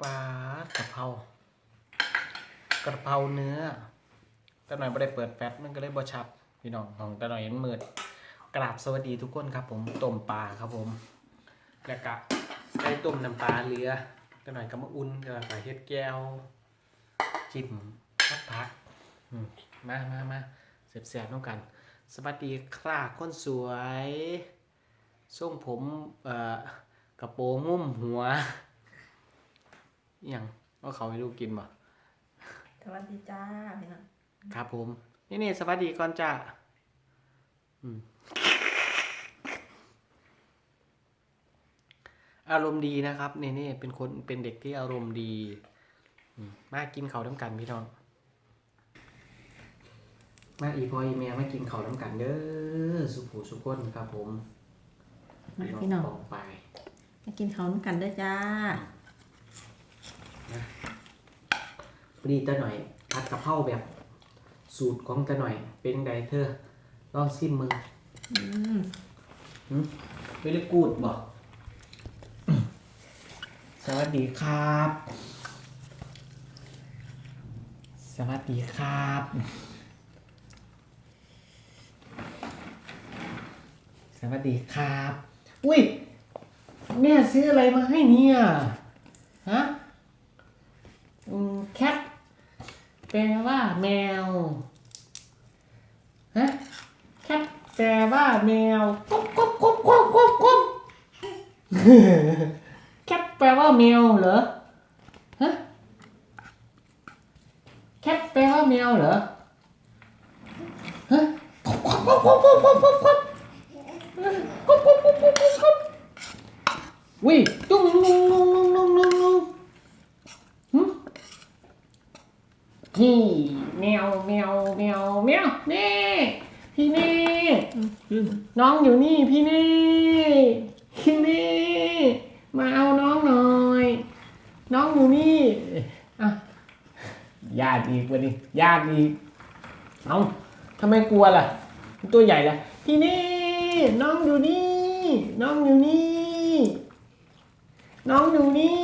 ปลากระเพรากระเพราเนื้อแต่หน่อยไม่ได้เปิดแฟตมันก็เลยบ่ชัดพี่น้องของแต่หน่อยเห็นมืดกราบสวัสดีทุกคนครับ ผมต้มปลาครับผม แล้วก็ไก่ต้มน้ำปลาเรือแต่หน่อยก็มาอุ่นแล้วก็เฮ็ดแก้วจิ้มพัดผักมามามาเสียบๆน้องกัน สวัสดีค่ะคนสวยทรงผมเอ่อกระโปรงงุ้มหัว ย่างว่าเขาให้ลูกกินบ่สวัสดีจ้าพี่น้องครับผม นี่นี่สวัสดีก่อนจ้าอืมอารมณ์ดีนะครับนี่นี่เป็นคนเป็นเด็กที่อารมณ์ดีอืมมากินเขาวน้ำกันพี่น้อง มาอีพออีเมียมากินเขาวน้ำกันเด้อสุขูสุขคนครับผมมาพี่น้องปองไป มากินข้าวน้ำกันด้วยจ้า พอดีตาหน่อยผัดกะเพราแบบ สูตรของตาหน่อย เป็นไงเธอลองซิมมึงอืมไม่ได้กูดบอกสวัสดีครับ สวัสดีครับ สวัสดีครับ อุ้ย แม่ซื้ออะไรมาให้เนี่ย ฮะ อืม แคท แปลว่าแมวฮะแคทแปลว่าแมวกุ๊บกุ๊บกุ๊บกุ๊บกุ๊บกุ๊บแคทแปลว่าแมวเหรอฮะแคทแปลว่าแมวเหรอฮะกุ๊บกุ๊บกุ๊บกุ๊บกุ๊บกุ๊บกุ๊บกุ๊บกุ๊บกุ๊บกุ๊บกุ๊บกุ๊บกุ๊บวิตุ้งนุ่งนุ่งนุ่งนุ่งนุ่งนุ่งหึ นี่แมวแมวแมวแมวนี่พี่นี่อืมน้องอยู่นี่พี่นี่พี่นี่มาเอาน้องหน่อย น้องอยู่นี่อะญาติอีกวันนี้ญาติอีกเอาทำไมกลัวล่ะมันตัวใหญ่ล่ะพี่นี่น้องอยู่นี่ น้องอยู่นี่ น้องอยู่นี่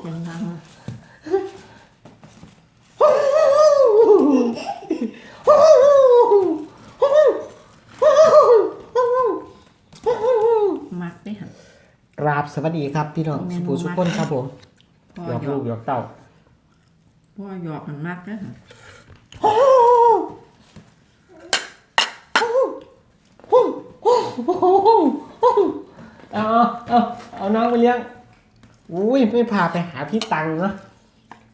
เสียงดัง มักได้หัน กราบสวัส ดีครับพี่น้องแม่สุนภูสุขคนครับผมพ่อหยอกหยลูอกกหยอกเต้าพ่อหยอกมันมักได้หันเอาเอาเอาน้องไปเลี้ยงอุ้ยไม่พาไปหาพี่ตังเนาะ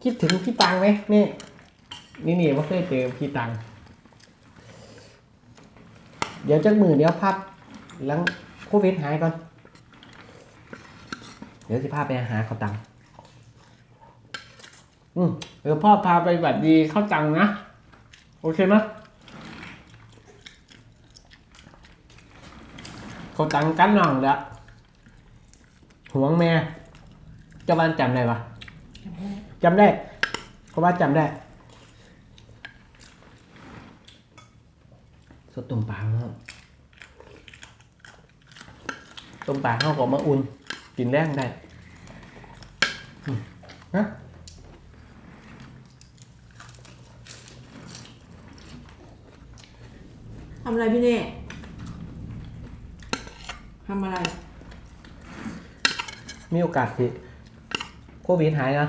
คิดถึงพี่ตังไหมนี่นี่นี่ว่าเคยเจอพี่ตัง เดี๋ยวจักมือเดี๋ยวพับหลังโควิดหายก่อน เดี๋ยวสิพาไปหาเขาตังอืมเดี๋ยวพ่อพาไปบัดดีเข้าตังนะ โอเคไหมเขาตังกันหน่องแล้วห่วงแม่เจ้าบ้านจำได้ปะจำได้เขาว่าจำได้สดตุ่มปลาครับตุ่มปลาเข้ากับมะอุ่น กินแรงได้อืมฮะทำอะไรพี่เน่ทำอะไร มีโอกาสที่โควิดหายนะ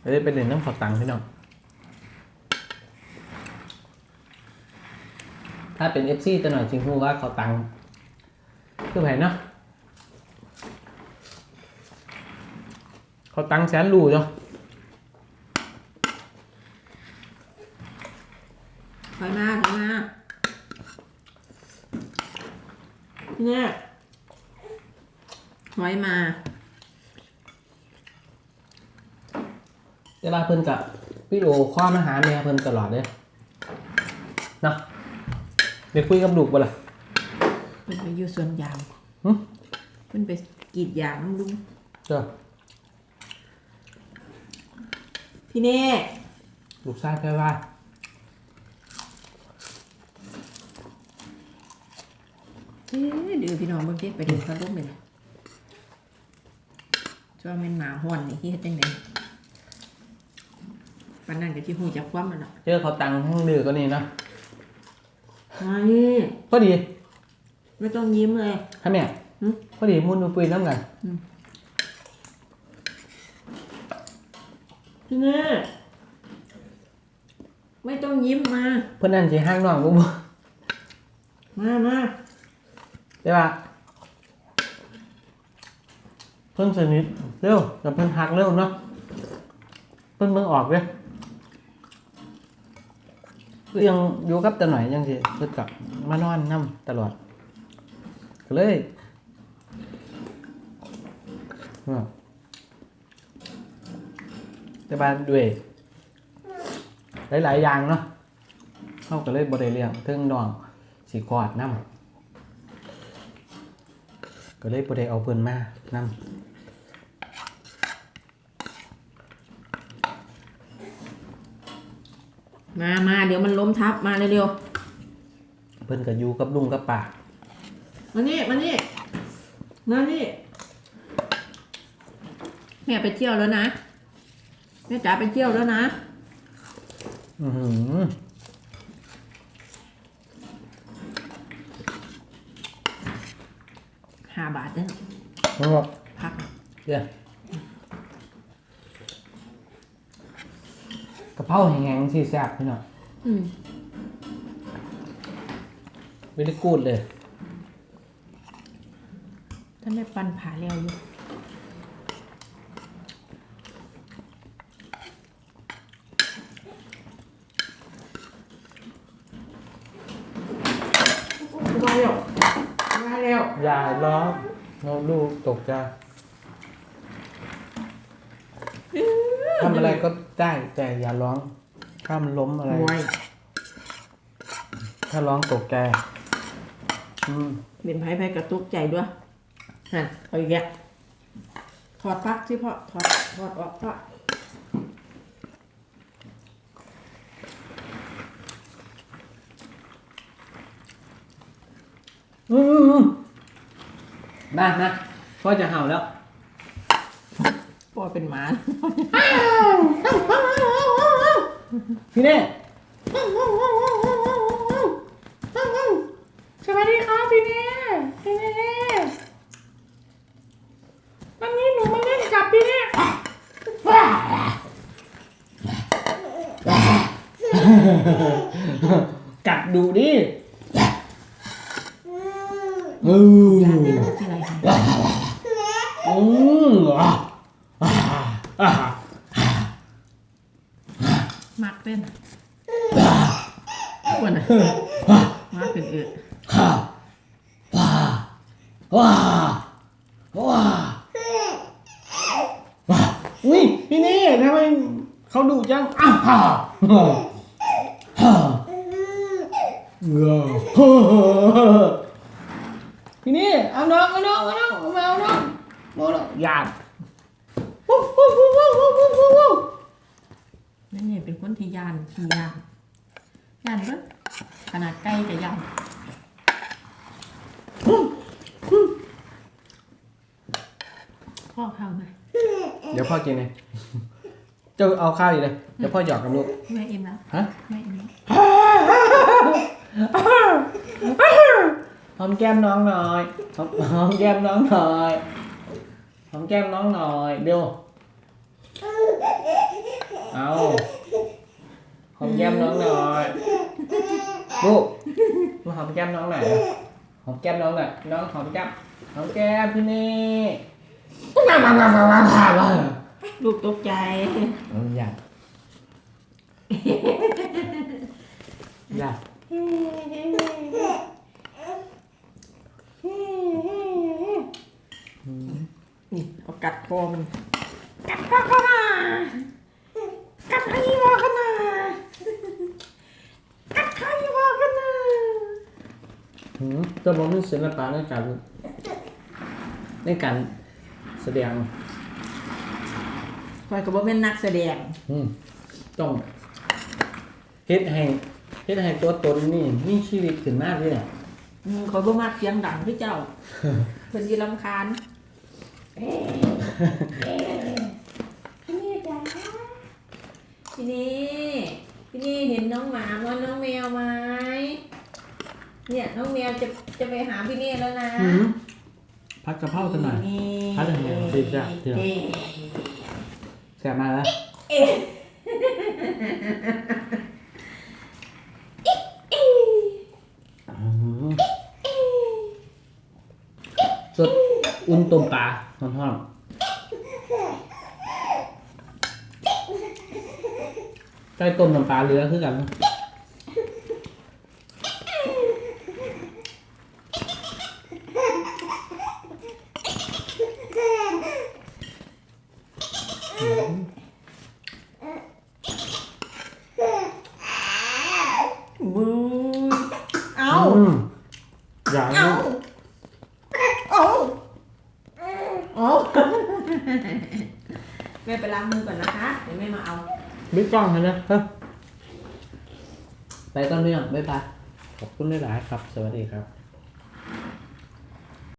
เดี๋ยวไปเล่นน้ำขอตังค์พี่น้อง ถ้าเป็น FC ตัวหน่อยจริงพูดว่าเขาตังค์ คือแผนเนาะเขาตังค์แสนรูเนาะถอยมาถอยมาพี่เนี่ยถอยมาเวลาเพิ่นกับพี่โอข้อมาหาแม่เพิ่นตลอดเลยเนาะเดี๋ยวคุยกับลูกบ่ล่ะเพิ่นไปอยู่สวนยางหึ เพิ่นไปกรีดยางน้ำลุงเจ้าพี่เน่ลูกชายแปลว่าเอ๊ะเดี๋ยวพี่น้องเบิ่งดิไปดูเขาล้มเลยช่วงเป็นหมาห่อนนี่ที่เฮ็ดจังไดปานนั้นก็สิฮู้จักความมันล่ะเจอเขาตังค์ทั้งดื้อก็นี่เนาะมานี่พอดี ไม่ต้องยิ้มเลยทำเนี่ยหึพอดีมุนดูปุยน้ำกันพี่แม่ไม่ต้องยิ้มมา เพื่อนนั่นสิห้างน้องกูบ่มามาได้ปะเพิ่นสนิทเร็วแต่เพิ่นหักเร็วเนาะเพิ่นเบิ่งออกเลยคือยังอยู่กับแต่หน่อยยังสิเพิ่นกลับมานอนนํตลอดก็ เลยอ่าแต่บ้านด้วยหลาย ๆ อย่างเนาะเขาก็เลยบ่ได้เลี้ยงเทิงน้องสิกอดนำก็เลยบ่ได้เอาเพิ่นมานำมามาเดี๋ยวมันล้มทับมาเร็วเพิ่นก็อยู่กับลุงกับป้าๆ มานี่มานี่มานี่แม่ไปเที่ยวแล้วนะแม่จ๋าไปเที่ยวแล้วนะ อือหือห้าบาทเด้อแล้วก็พักเดี๋ยวกะเพราแห้งๆสิแซ่บพี่น้องอืม ไม่ได้กูดเลย ท่านได้ปันผาเร็วอยู่มาเร็วมาเร็วอย่าร้องน้องลูกตกใจทำอะไรก็ได้แต่อย่าร้องถ้ามันล้มอะไรโวยถ้าร้องตกใจอืม เป็นไพ่ไพ่กระตุกใจด้วย ฮะเอาอีกแล้วถอดปลั๊กสิพ่อถอดถอดออกพ่ออืมมามาพ่อจะเห่าแล้ว พ่อเป็นหมา พี่เน่สวัสดีครับพี่เน่พี่เน่วันนี้หนูมาเล่น กัดดูดิอือยากเล่นที่ไรคะอืมมักเล่นควรนะมาเป็นเอือว้าว้าว้าว้าอุ้ยพี่เน่ทำไม เขาดุจังอ้าวฮ่าฮ่าเงาพี่เน่เอาน้องเอาน้องเอาน้องเอามาเอาน้องเอาน้องหยาดวู้วู้วู้วู้วู้วู้วู้วู้แม่เนี่ยเป็นคนที่ยานที่ยานยานเบิ้ขนาดใกล้กับยานพ่อเข้าไหมเดี๋ยวพ่อกินเอง เจ้าเอาข้าวอีกเลยเดี๋ยวพ่อหยอกกับลูก แม่เอ็มแล้วฮะ แม่เอ็มแล้วหอมแก้มน้องหน่อยหอมหอมแก้มน้องหน่อยหอมแก้มน้องหน่อยเดี๋ยวเอาหอมแก้มน้องหน่อยลูกมาหอมแก้มน้องหน่อยหอมแก้มน้องหน่อยน้องหอมแก้มหอมแก้มพี่นี่ มามามามามามามาลูกตกใจ เอออยากอยากนี่เอากัดคอมัน กัดคอเขาหน่ากัดให้วอกันหน่ากัดให้วอกันหน่าหืมจะบอกมีศิลปะในการในการแสดง คอยกับว่าเป็นนักแสดง อืมต้องเฮ็ดให้เฮ็ดให้ตัวตนนี่มีชีวิตขึ้นมากเลยเนี่ยอืมขอยบ่มากเสียงดังที่เจ้า เพิ่นสิรำคาญเอ๊ะเอ๊ะพี่นี่จ้าพี่นี่พี่นี่เห็นน้องหมาว่าน้องแมวไหมเนี่ยน้องแมวจะจะไปหาพี่นี่แล้วนะหืมพัดกระเพรากันหน่อย พัดยังไงดีจ้ะเดี๋ยวเอ๊ะแซ่บมาแล้วเอ๊ะอื้อหือสดอุ่นต้มปลาทอดๆใกล้ต้มน้ำปลาเรือคือกัน มือเอาอืมอย่างเอานี้เอาเอาแม่ไปล้างมือก่อนนะคะ เดี๋ยวแม่มาเอา บิ๊กกล้องนะเนี่ยเฮ้ยไปก่อนเรื่องบ๊ายบายขอบคุณหลายๆครับ สวัสดีครับ